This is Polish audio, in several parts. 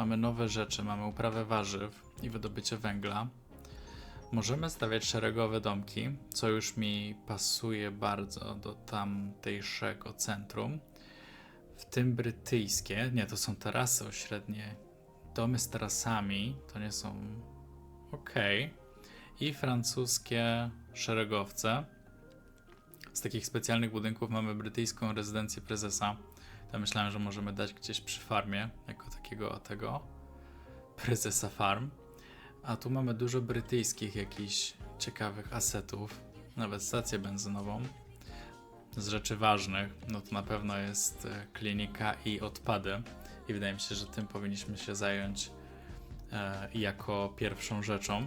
Mamy nowe rzeczy, mamy uprawę warzyw i wydobycie węgla. Możemy stawiać szeregowe domki, co już mi pasuje bardzo do tamtejszego centrum. W tym brytyjskie, nie, to są tarasy ośrednie. Domy z tarasami to nie są ok. I francuskie szeregowce. Z takich specjalnych budynków mamy brytyjską rezydencję prezesa. To myślałem, że możemy dać gdzieś przy farmie, jako takiego tego prezesa farm. A tu mamy dużo brytyjskich jakichś ciekawych asetów, nawet stację benzynową. Z rzeczy ważnych, no to na pewno jest e, klinika i odpady. I wydaje mi się, że tym powinniśmy się zająć e, jako pierwszą rzeczą.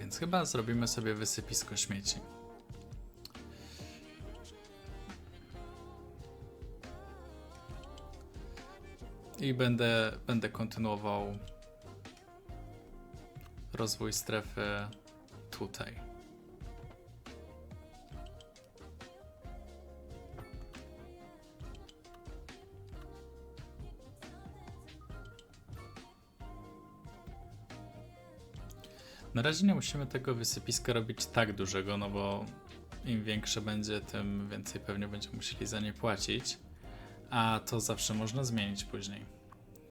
Więc chyba zrobimy sobie wysypisko śmieci. I będę, będę kontynuował rozwój strefy tutaj. Na razie nie musimy tego wysypiska robić tak dużego, no bo im większe będzie, tym więcej pewnie będziemy musieli za nie płacić. A to zawsze można zmienić później.